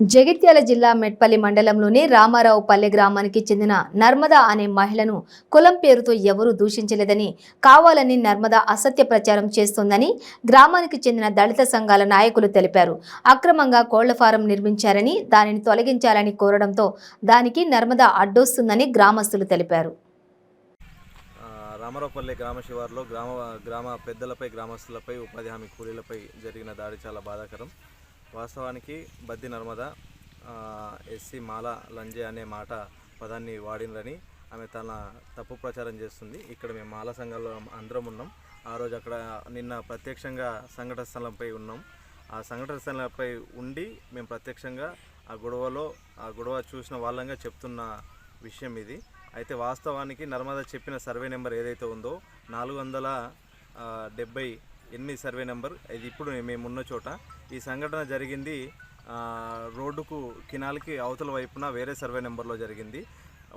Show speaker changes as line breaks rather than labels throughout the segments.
జగిత్యాల జిల్లా మెట్పల్లి మండలంలోని రామారావు పల్లె గ్రామానికి చెందిన నర్మద అనే మహిళను కులం పేరుతో ఎవరూ దూషించలేదని కావాలని నర్మద అసత్య ప్రచారం చేస్తోందని గ్రామానికి చెందిన దళిత సంఘాల నాయకులు తెలిపారు. అక్రమంగా కోళ్ళ ఫారం నిర్మించారని దానిని తొలగించాలని కోరడంతో దానికి నర్మద అడ్డొస్తుందని గ్రామస్తులు తెలిపారు.
రామరావుపల్లి గ్రామ శివారులో గ్రామ గ్రామ పెద్దలపై గ్రామస్తులపై ఉపాధి హామీ కూలీలపై జరిగిన దాడి చాలా బాధాకరం. వాస్తవానికి బద్ది నర్మద ఎస్సీ మాల లంజే అనే మాట పదాన్ని వాడినరని ఆమె తన తప్పు ప్రచారం చేస్తుంది. ఇక్కడ మేము మాల సంఘాల్లో అందరం ఉన్నాం. ఆ రోజు అక్కడ నిన్న ప్రత్యక్షంగా సంఘటన స్థలంపై ఉన్నాం. ఆ సంఘటన స్థలంపై ఉండి మేము ప్రత్యక్షంగా ఆ గొడవలో ఆ గొడవ చూసిన వాళ్ళంగా చెప్తున్న విషయం ఇది. అయితే వాస్తవానికి నర్మదా చెప్పిన సర్వే నెంబర్ ఏదైతే ఉందో నాలుగు వందల డెబ్బై ఎనిమిది సర్వే నెంబర్? ఇది ఇప్పుడు మేము ఉన్న చోట. ఈ సంఘటన జరిగింది రోడ్డుకు కినాల్కి అవతల వైపున వేరే సర్వే నెంబర్లో జరిగింది.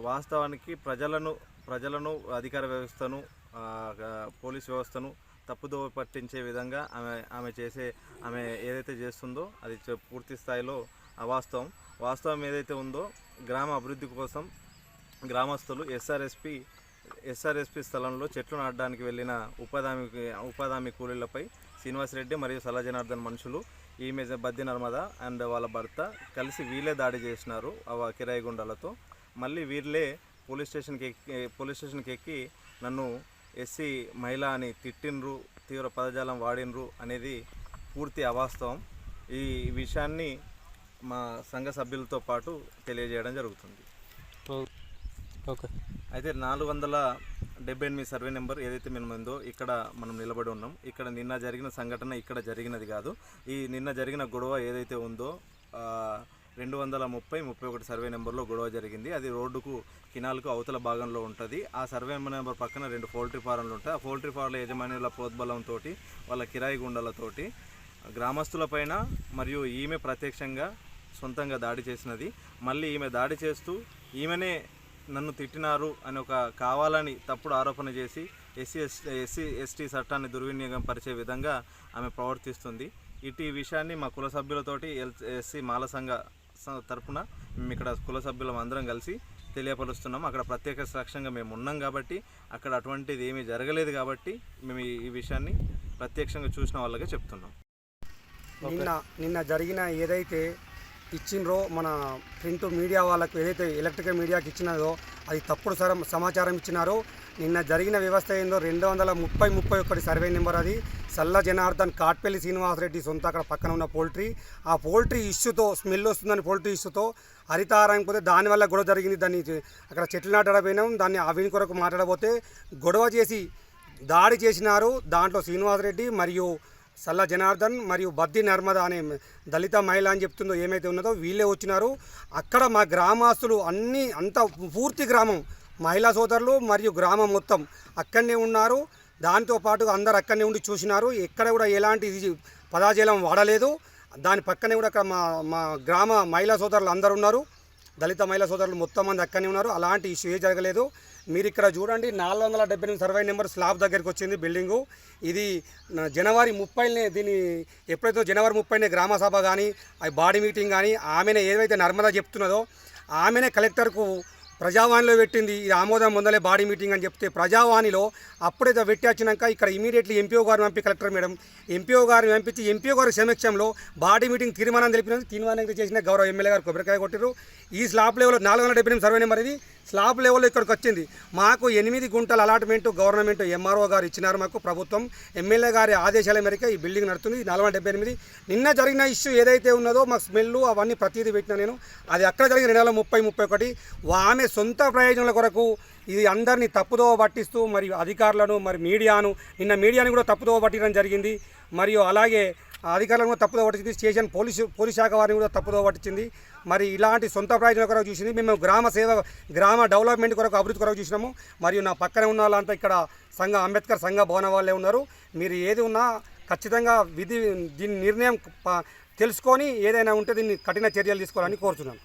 వాస్తవానికి ప్రజలను ప్రజలను అధికార వ్యవస్థను పోలీస్ వ్యవస్థను తప్పుదోవ పట్టించే విధంగా ఆమె ఆమె చేసే ఆమె ఏదైతే చేస్తుందో అది పూర్తి స్థాయిలో అవాస్తవం. వాస్తవం ఏదైతే ఉందో గ్రామ అభివృద్ధి కోసం గ్రామస్తులు ఎస్ఆర్ఎస్పి ఎస్ఆర్ఎస్పి స్థలంలో చెట్లు నాటడానికి వెళ్ళిన ఉపాధామి ఉపాధామి కూలీలపై శ్రీనివాసరెడ్డి మరియు సలజనార్దన్ మనుషులు ఈమె బద్ది నర్మద అండ్ వాళ్ళ భర్త కలిసి వీళ్ళే దాడి చేసినారు ఆ కిరాయి గుండాలతో మళ్ళీ వీళ్ళే పోలీస్ స్టేషన్కి ఎక్కి పోలీస్ స్టేషన్కి ఎక్కి నన్ను ఎస్సీ మహిళ అని తిట్టిండ్రు తీవ్ర పదజాలం వాడినరు అనేది పూర్తి అవాస్తవం. ఈ విషయాన్ని మా సంఘ సభ్యులతో పాటు తెలియజేయడం జరుగుతుంది.
ఓకే.
అయితే నాలుగు వందల డెబ్బై ఎనిమిది సర్వే నెంబర్ ఏదైతే మేము ఉందో ఇక్కడ మనం నిలబడి ఉన్నాం. ఇక్కడ నిన్న జరిగిన సంఘటన ఇక్కడ జరిగినది కాదు. ఈ నిన్న జరిగిన గొడవ ఏదైతే ఉందో రెండు వందల ముప్పై ముప్పై ఒకటి సర్వే నెంబర్లో గొడవ జరిగింది. అది రోడ్డుకు కినాల్కు అవతల భాగంలో ఉంటుంది. ఆ సర్వే నెంబర్ పక్కన రెండు పౌల్ట్రీ ఫారంలు ఉంటాయి. ఆ పౌల్ట్రీ ఫార్ల యజమానుల ప్రోద్బలంతో వాళ్ళ కిరాయి గుండలతోటి గ్రామస్తులపైన మరియు ఈమె ప్రత్యక్షంగా సొంతంగా దాడి చేసినది. మళ్ళీ ఈమె దాడి చేస్తూ ఈమెనే నన్ను తిట్టినారు అని ఒక కావాలని తప్పుడు ఆరోపణ చేసి ఎస్సీ ఎస్సీ ఎస్టీ చట్టాన్ని దుర్వినియోగం పరిచే విధంగా ఆమె ప్రవర్తిస్తుంది. ఇటు ఈ విషయాన్ని మా కుల సభ్యులతోటి ఎల్ ఎస్సీ మాల సంఘ స- మేము ఇక్కడ కుల సభ్యులం అందరం కలిసి తెలియపరుస్తున్నాం. అక్కడ ప్రత్యేక సాక్ష్యంగా మేము ఉన్నాం కాబట్టి అక్కడ అటువంటిది ఏమీ జరగలేదు కాబట్టి మేము ఈ- విషయాన్ని ప్రత్యక్షంగా చూసిన వాళ్ళగా చెప్తున్నాం.
నిన్న నిన్న జరిగిన ఏదైతే ఇచ్చిండ్రో మన ప్రింట్ మీడియా వాళ్ళకు ఏదైతే ఎలక్ట్రికల్ మీడియాకి ఇచ్చినదో అది తప్పుడు సర సమాచారం ఇచ్చినారో నిన్న జరిగిన వ్యవస్థ ఏందో రెండు వందల ముప్పై ముప్పై ఒకటి సర్వే నెంబర్ అది. సల్ల జనార్దన్ కాట్పల్లి శ్రీనివాసరెడ్డి సొంత అక్కడ పక్కన ఉన్న పోల్ట్రీ. ఆ పోల్ట్రీ ఇష్యూతో స్మెల్ వస్తుందని పోల్ట్రీ ఇష్యూతో హరితారం పోతే దానివల్ల గొడవ జరిగింది. దాన్ని అక్కడ చెట్లు నాటడపోయినాం దాన్ని అవిని కొరకు మాట్లాడబోతే గొడవ చేసి దాడి చేసినారు దాంట్లో శ్రీనివాసరెడ్డి మరియు సల్ల జనార్దన్ మరియు బద్ది నర్మద అనే దళిత మహిళ అని చెప్తుందో ఏమైతే ఉన్నదో వీళ్ళే వచ్చినారు. అక్కడ మా గ్రామస్తులు అన్ని అంత పూర్తి గ్రామం మహిళా సోదరులు మరియు గ్రామం మొత్తం అక్కడనే ఉన్నారు. దాంతో పాటు అందరు అక్కడనే ఉండి చూసినారు. ఎక్కడ కూడా ఎలాంటి ఇది పదాజలం వాడలేదు. దాని పక్కనే కూడా అక్కడ మా మా గ్రామ మహిళా సోదరులు అందరు ఉన్నారు. దళిత మహిళా సోదరులు మొత్తం మంది అక్కడనే ఉన్నారు. అలాంటి ఇష్యూ ఏ జరగలేదు. మీరు ఇక్కడ చూడండి నాలుగు వందల డెబ్బై ఎనిమిది సర్వే నెంబర్ స్లాబ్ దగ్గరికి వచ్చింది బిల్డింగు ఇది జనవరి ముప్పైనే దీని ఎప్పుడైతే జనవరి ముప్పైనే గ్రామ సభ కానీ అది బాడీ మీటింగ్ కానీ ఆమెనే ఏదైతే నర్మదా చెప్తున్నదో ఆమెనే కలెక్టర్కు ప్రజావాణిలో పెట్టింది ఇది ఆమోదం ముందలే బాడీ మీటింగ్ అని చెప్తే ప్రజావాణిలో అప్పుడైతే పెట్టి వచ్చినాక ఇక్కడ ఇమీడియట్లీ ఎంపీఓ గారిని పంపి కలెక్టర్ మేడం ఎంపీఓ గారిని పంపించి ఎంపీఓ గారి సమక్షంలో బాడీ మీటింగ్ తీర్మానం తెలిపినందుకు తీర్మానం చేసిన గౌరవ ఎమ్మెల్యే గారు కొబ్బరికాయ కొట్టారు ఈ స్లాబ్ లెవెల్ నాలుగు వందల డెబ్బై ఎనిమిది సర్వే నెంబర్ ఇది. స్లాబ్ లెవెల్ ఇక్కడికి వచ్చింది. మాకు ఎనిమిది గుంటల అలాట్మెంట్ గవర్నమెంట్ ఎంఆర్ఓ గారు ఇచ్చినారు మాకు ప్రభుత్వం. ఎమ్మెల్యే గారి ఆదేశాల మేరకు ఈ బిల్డింగ్ నడుతుంది నలభై డెబ్బై ఎనిమిది. నిన్న జరిగిన ఇష్యూ ఏదైతే ఉన్నదో మాకు స్మెల్ అవన్నీ ప్రతిదీ పెట్టినా నేను. అది అక్కడ జరిగిన రెండు వేల ముప్పై ముప్పై ఒకటి. ఆమె సొంత ప్రయోజనాల కొరకు ఇది అందరినీ తప్పుదోవ పట్టిస్తూ మరియు అధికారులను మరి మీడియాను నిన్న మీడియాని కూడా తప్పుదోవ పట్టడం జరిగింది. మరియు అలాగే అధికారులను కూడా తప్పుదో పట్టించింది. స్టేషన్ పోలీసు పోలీస్ శాఖ వారిని కూడా తప్పుదో పట్టించింది. మరి ఇలాంటి సొంత ప్రయోజనం కొరకు చూసింది. మేము గ్రామ సేవ గ్రామ డెవలప్మెంట్ కొరకు అభివృద్ధి కొరకు చూసినాము. మరియు నా పక్కనే ఉన్న వాళ్ళంతా ఇక్కడ సంఘ అంబేద్కర్ సంఘ భవన వాళ్ళే ఉన్నారు. మీరు ఏది ఉన్నా ఖచ్చితంగా విధి దీని నిర్ణయం తెలుసుకొని ఏదైనా ఉంటే దీన్ని కఠిన చర్యలు తీసుకోవాలని కోరుతున్నాను